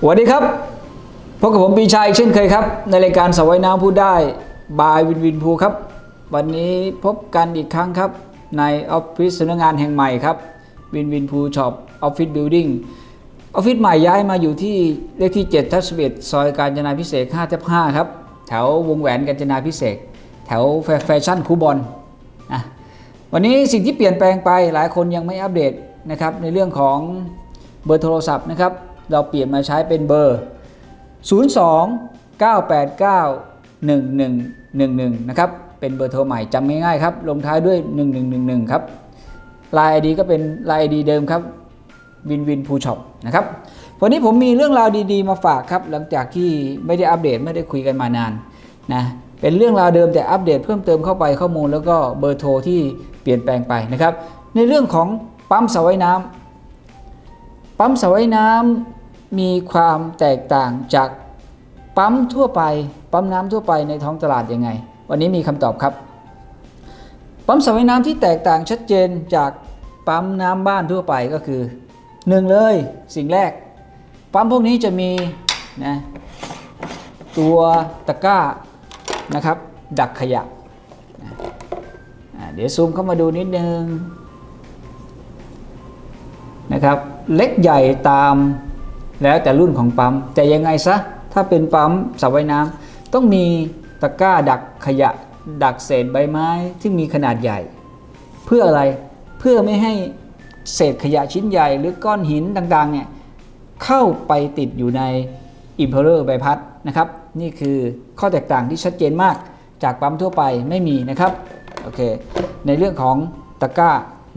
สวัสดีครับพบกับผมปีชาอีกเช่นเคยครับ ในรายการสวายน้ำพูดได้บายวินวินพูครับ วันนี้พบกันอีกครั้งครับ ในออฟฟิศสำนักงานแห่งใหม่ครับวินวินพูช็อปออฟฟิศบิลดิ่งออฟฟิศใหม่ย้ายมาอยู่ที่เลขที่7ทับ11ซอยกาญจนาพิเศษ5ทับ5ครับ แถววงแหวนกาญจนาพิเศษ แถวแฟแฟชั่นคูบอลนะวันนี้สิ่งที่เปลี่ยนแปลงไปหลายคนยังไม่อัปเดตนะครับในเรื่องของเบอร์โทรศัพท์นะครับ เราเปลี่ยนมาใช้เป็นเบอร์ 02 989 1111 นะครับ เป็นเบอร์โทรใหม่จำง่ายๆครับ ลงท้ายด้วย 1111 ครับลายดีก็เป็นลายดีเดิมครับวินวินพูช็อปนะครับ วันนี้ผมมีเรื่องราวดีๆมาฝากครับ หลังจากที่ไม่ได้อัปเดตไม่ได้คุยกันมานานนะ เป็นเรื่องราวเดิมแต่อัปเดตเพิ่มเติมเข้าไปข้อมูลแล้วก็เบอร์โทรที่เปลี่ยนแปลงไปนะครับ ในเรื่องของปั๊มสระว่ายน้ำปั๊มสระว่ายน้ำ มีความแตกต่างจากปั๊มทั่วไป ปั๊มน้ำทั่วไปในท้องตลาดยังไง วันนี้มีคำตอบครับ ปั๊มสระว่ายน้ำที่แตกต่างชัดเจนจากปั๊มน้ำบ้านทั่วไปก็คือหนึ่งเลยสิ่งแรก ปั๊มพวกนี้จะมีนะตัวตะกร้านะครับ ดักขยะเดี๋ยวซูมเข้ามาดูนิดนึงนะครับ เล็กใหญ่ตาม แล้วแต่รุ่นของปั๊มแต่ยังไงซะถ้าเป็นปั๊มสระว่ายน้ำต้องมีตะกร้าดักขยะ ดักเศษใบไม้ที่มีขนาดใหญ่ เพื่ออะไรเพื่อไม่ให้เศษขยะชิ้นใหญ่หรือก้อนหินต่างๆเนี่ยเข้าไปติดอยู่ในอิมเพลเลอร์ใบพัดนะครับนี่คือข้อแตกต่างที่ชัดเจนมากจากปั๊มทั่วไปไม่มีนะครับโอเคในเรื่องของตะกร้า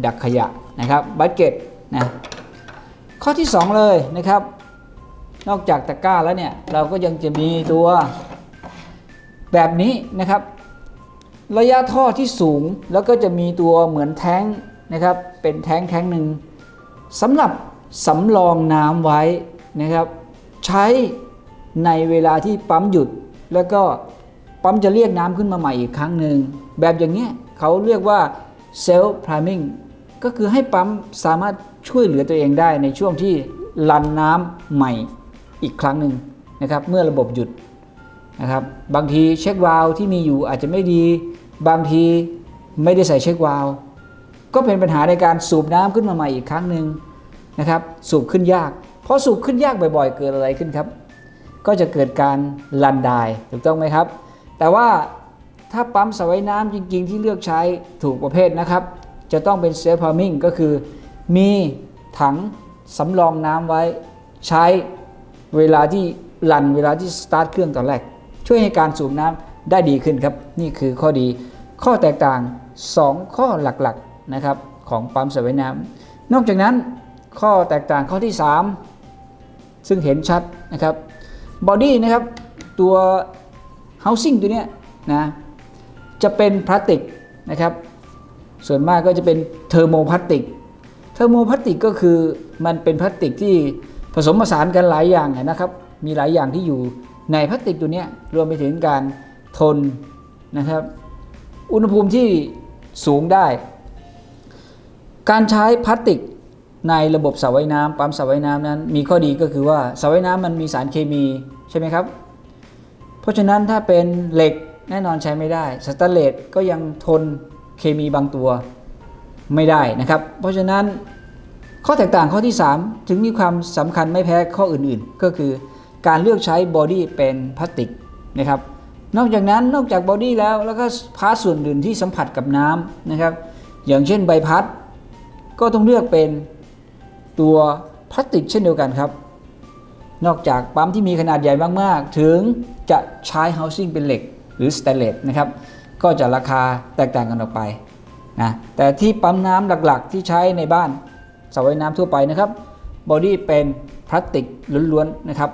ดักขยะนะครับบัตเก็ตนะข้อที่ 2 เลยนะครับ นอกจากตะกร้าแล้วเนี่ยเราก็ยังจะมีตัวแบบนี้นะครับ ระยะท่อที่สูงแล้วก็จะมีตัวเหมือนแท้งนะครับ เป็นแท้งแท้งหนึ่งสำหรับสำรองน้ำไว้นะครับ ใช้ในเวลาที่ปั๊มหยุด แล้วก็ปั๊มจะเรียกน้ำขึ้นมาใหม่อีกครั้งหนึ่งแบบอย่างเงี้ยเขาเรียกว่าเซลล์พร i มิงก็คือให้ปั๊มสามารถช่วยเหลือตัวเองได้ในช่วงที่รันน้ำใหม่ อีกครั้งหนึ่งนะครับเมื่อระบบหยุดนะครับบางทีเช็ควาล์วที่มีอยู่อาจจะไม่ดี บางทีไม่ได้ใส่เช็ควาล์วก็เป็นปัญหาในการสูบน้ำขึ้นมาใหม่อีกครั้งหนึ่งนะครับสูบขึ้นยากเพราะสูบขึ้นยากบ่อยๆ เกิดอะไรขึ้นครับ ก็จะเกิดการลันไดายถูกต้องไหมครับ แต่ว่าถ้าปั๊มสว่ายน้ำจริงๆ ที่เลือกใช้ถูกประเภทนะครับ จะต้องเป็นเซฟพาร์มิงก็คือมีถังสำรองน้ำไว้ใช้ เวลาที่ลันเวลาที่สตาร์ทเครื่องตอนแรก ช่วยให้การสูบน้ำได้ดีขึ้นครับ นี่คือข้อดีข้อแตกต่าง 2 ข้อหลักๆนะครับของปั๊มสระว่ายน้ำนอกจากนั้นข้อแตกต่างข้อที่ 3 ซึ่งเห็นชัดนะครับบอดี้นะครับตัว housing ตัวเนี้ยนะจะเป็นพลาสติกนะครับส่วนมากก็จะเป็นเทอร์โมพลาสติก เทอร์โมพลาสติกก็คือมันเป็นพลาสติกที่ ผสมผสานกันหลายอย่างนะครับ มีหลายอย่างที่อยู่ในพลาสติกตัวนี้รวมไปถึงการทนนะครับ อุณหภูมิที่สูงได้ การใช้พลาสติกในระบบสระว่ายน้ำปั๊มสระว่ายน้ำนั้น มีข้อดีก็คือว่าสระว่ายน้ำมันมีสารเคมีใช่ไหมครับ เพราะฉะนั้นถ้าเป็นเหล็กแน่นอนใช้ไม่ได้ สแตนเลสก็ยังทนเคมีบางตัวไม่ได้นะครับ เพราะฉะนั้น ข้อแตกต่างข้อที่ 3 ถึงมีความสำคัญไม่แพ้ข้ออื่นๆ ก็คือการเลือกใช้บอดี้เป็นพลาสติกนะครับนอกจากนั้นนอกจากบอดี้แล้วแล้วก็พาร์ทส่วนอื่นที่สัมผัสกับน้ำนะครับ อย่างเช่นใบพัด ก็ต้องเลือกเป็นตัวพลาสติกเช่นเดียวกันครับ นอกจากปั๊มที่มีขนาดใหญ่มากๆ ถึงจะใช้ housing เป็นเหล็กหรือสแตนเลสนะครับ ก็จะราคาแตกต่างกันออกไปนะแต่ที่ปั๊มน้ำหลักๆ ที่ใช้ในบ้าน สระว่ายน้ำทั่วไปนะครับบอดี้เป็นพลาสติกล้วนๆนะครับ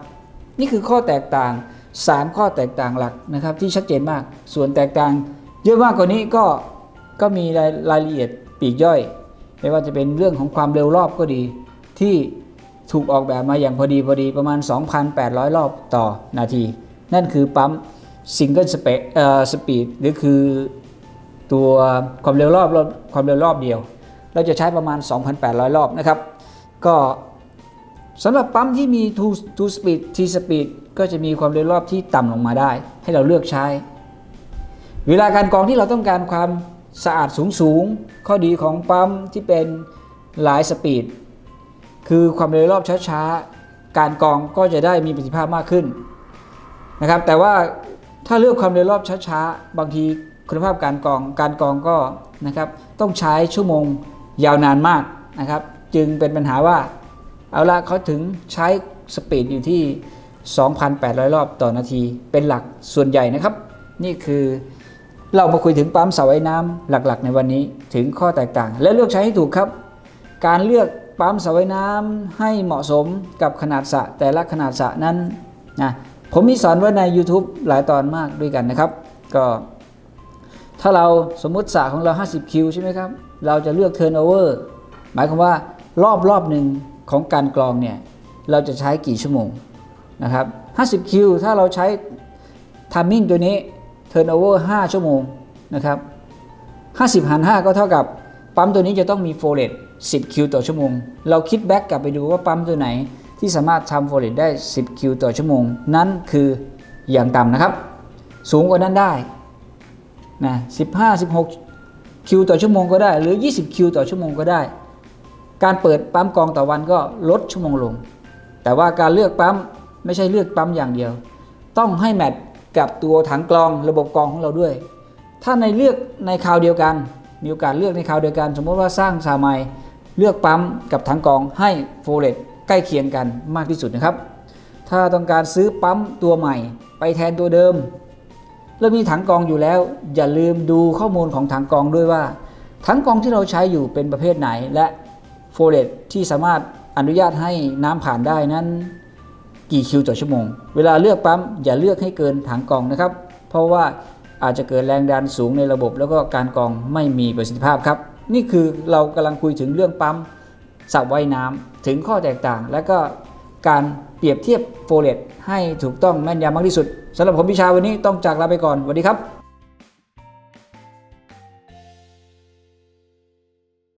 นี่คือข้อแตกต่าง 3 ข้อแตกต่างหลักนะครับ ที่ชัดเจนมาก ส่วนแตกต่าง เยอะมากกว่านี้ก็ก็มีรายรายละเอียดปีกย่อย ไม่ว่าจะเป็นเรื่องของความเร็วรอบก็ดี ที่ถูกออกแบบมาอย่างพอดีพอดีประมาณ 2,800 รอบต่อนาที นั่นคือปั๊มซิงเกิลสเปเอ่อสปีดหรือคือตัวความเร็วรอบความเร็วรอบเดียว เราจะใช้ประมาณ 2,800 รอบนะครับ ก็สำหรับปั๊มที่มี two two speed t speed ก็จะมีความเร็วรอบที่ต่ำลงมาได้ ให้เราเลือกใช้ เวลาการกรองที่เราต้องการความสะอาดสูงสูง ข้อดีของปั๊มที่เป็นหลายสปีด คือความเร็วรอบช้าๆ การกรองก็จะได้มีประสิทธิภาพมากขึ้นนะครับ แต่ว่าถ้าเลือกความเร็วรอบช้าๆ บางทีคุณภาพการกรอง การกรองก็นะครับต้องใช้ชั่วโมง ยาวนานมากนะครับ จึงเป็นปัญหาว่า เอาละเขาถึงใช้สปีดอยู่ที่ 2,800 รอบต่อนาทีเป็นหลักส่วนใหญ่นะครับ นี่คือเรามาคุยถึงปั๊มเสาไอ้น้ำหลักๆ ในวันนี้ถึงข้อแตกต่าง และเลือกใช้ให้ถูกครับ การเลือกปั๊มเสาไอ้น้ำให้เหมาะสมกับขนาดสะแต่ละขนาดสะนั้นนะผมมีสอนไว้ใน YouTube หลายตอนมากด้วยกันนะครับ ก็ ถ้าเราสมมุติสระของเรา 50 คิวใช่ไหมครับ เราจะเลือก turnover หมายความว่ารอบรอบหนึ่งของการกรองเนี่ยเราจะใช้กี่ชั่วโมงนะครับ50คิวถ้าเราใช้ timing ตัวนี้ turnover 5 ชั่วโมงนะครับ50หาร5ก็เท่ากับปั๊มตัวนี้จะต้องมี flow rate 10 คิวต่อชั่วโมง เราคิดแบ็กกลับไปดูว่าปั๊มตัวไหนที่สามารถทำ flow rate ได้ 10 คิวต่อชั่วโมง นั่นคืออย่างต่ำนะครับ สูงกว่านั้นได้นะ15 16 คิวต่อชั่วโมงก็ได้ หรือ 20 คิวต่อชั่วโมงก็ได้ การเปิดปั๊มกองต่อวันก็ลดชั่วโมงลง แต่ว่าการเลือกปั๊มไม่ใช่เลือกปั๊มอย่างเดียว ต้องให้แมทกับตัวถังกรองระบบกรองของเราด้วย ถ้าในเลือกในคราวเดียวกัน มีโอกาสเลือกในคราวเดียวกัน สมมติว่าสร้างสามัยเลือกปั๊มกับถังกรองให้โฟเลตใกล้เคียงกันมากที่สุดนะครับ ถ้าต้องการซื้อปั๊มตัวใหม่ ไปแทนตัวเดิม แล้วมีถังกองอยู่แล้ว อย่าลืมดูข้อมูลของถังกองด้วยว่า ถังกองที่เราใช้อยู่เป็นประเภทไหน และโฟเลตที่สามารถอนุญาตให้น้ำผ่านได้นั้น กี่คิวต่อชั่วโมง เวลาเลือกปั๊มอย่าเลือกให้เกินถังกองนะครับ เพราะว่าอาจจะเกิดแรงดันสูงในระบบ แล้วก็การกองไม่มีประสิทธิภาพครับ นี่คือเรากำลังคุยถึงเรื่องปั๊มสระว่ายน้ำถึงข้อแตกต่างและก็ การเปรียบเทียบโฟเลตให้ถูกต้องแม่นยำมากที่สุดสำหรับผมพิชาวันนี้ต้องจากลาไปก่อนสวัสดีครับ